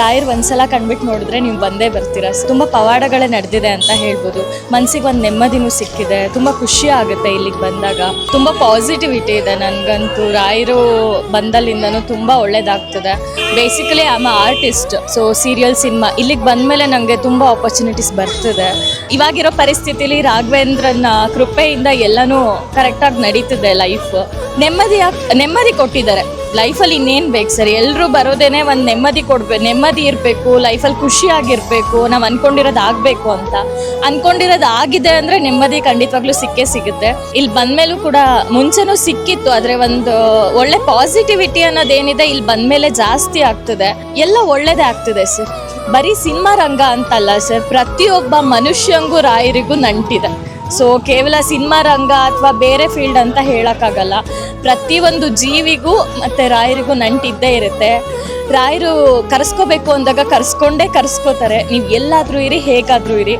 ರಾಯರ್ ಒಂದ್ಸಲ ಕಂಡ್ಬಿಟ್ಟು ನೋಡಿದ್ರೆ ನೀವು ಬಂದೇ ಬರ್ತೀರಾ. ತುಂಬ ಪವಾಡಗಳೇ ನಡೆದಿದೆ ಅಂತ ಹೇಳ್ಬೋದು. ಮನ್ಸಿಗೆ ಒಂದು ನೆಮ್ಮದಿನೂ ಸಿಕ್ಕಿದೆ. ತುಂಬ ಖುಷಿ ಆಗುತ್ತೆ ಇಲ್ಲಿಗೆ ಬಂದಾಗ. ತುಂಬ ಪಾಸಿಟಿವಿಟಿ ಇದೆ ನನಗಂತೂ. ರಾಯರು ಬಂದಲ್ಲಿಂದನೂ ತುಂಬ ಒಳ್ಳೇದಾಗ್ತದೆ. Basically am artist so serial cinema ಇಲ್ಲಿಗೆ ಬಂದಮೇಲೆ ನನಗೆ ತುಂಬ ಆಪರ್ಚುನಿಟೀಸ್ ಬರ್ತಿದೆ. ಇವಾಗಿರೋ ಪರಿಸ್ಥಿತಿಲಿ ರಾಘವೇಂದ್ರನ ಕೃಪೆಯಿಂದ ಎಲ್ಲನೂ ಕರೆಕ್ಟಾಗಿ ನಡೀತಿದೆ ಲೈಫ್ ನೆಮ್ಮದಿ ನೆಮ್ಮದಿ ಕೊಟ್ಟಿದ್ದಾರೆ. ಲೈಫಲ್ಲಿ ಇನ್ನೇನು ಬೇಕು ಸರ್? ಎಲ್ಲರೂ ಬರೋದೇನೆ ಒಂದು ನೆಮ್ಮದಿ ಕೊಡ್ಬೇಕು ನೆಮ್ಮದಿ ಇರಬೇಕು ಲೈಫಲ್ಲಿ ಖುಷಿಯಾಗಿರಬೇಕು, ನಾವು ಅನ್ಕೊಂಡಿರೋದು ಆಗಬೇಕು ಅಂತ. ಅನ್ಕೊಂಡಿರೋದು ಆಗಿದೆ ಅಂದರೆ ನೆಮ್ಮದಿ ಖಂಡಿತವಾಗ್ಲೂ ಸಿಕ್ಕೇ ಸಿಗುತ್ತೆ. ಇಲ್ಲಿ ಬಂದಮೇಲೂ ಕೂಡ ಮುಂಚೆನೂ ಸಿಕ್ಕಿತ್ತು, ಆದರೆ ಒಂದು ಒಳ್ಳೆ ಪಾಸಿಟಿವಿಟಿ ಅನ್ನೋದೇನಿದೆ ಇಲ್ಲಿ ಬಂದಮೇಲೆ ಜಾಸ್ತಿ ಆಗ್ತದೆ. ಎಲ್ಲ ಒಳ್ಳೇದೇ ಆಗ್ತದೆ ಸರ್. ಬರೀ ಸಿನಿಮಾ ರಂಗ ಅಂತಲ್ಲ ಸರ್, ಪ್ರತಿಯೊಬ್ಬ ಮನುಷ್ಯಂಗೂ ರಾಯರಿಗೂ ನಂಟಿದೆ. ಸೊ ಕೇವಲ ಸಿನಿಮಾ ರಂಗ ಅಥವಾ ಬೇರೆ ಫೀಲ್ಡ್ ಅಂತ ಹೇಳೋಕ್ಕಾಗಲ್ಲ. ಪ್ರತಿಯೊಂದು ಜೀವಿಗೂ ಮತ್ತು ರಾಯರಿಗೂ ನಂಟಿದ್ದೇ ಇರುತ್ತೆ. ರಾಯರು ಕರೆಸ್ಕೋಬೇಕು ಅಂದಾಗ ಕರೆಸ್ಕೊಂಡೇ ಕರೆಸ್ಕೋತಾರೆ. ನೀವು ಎಲ್ಲಾದರೂ ಇರಿ, ಹೇಗಾದರೂ ಇರಿ.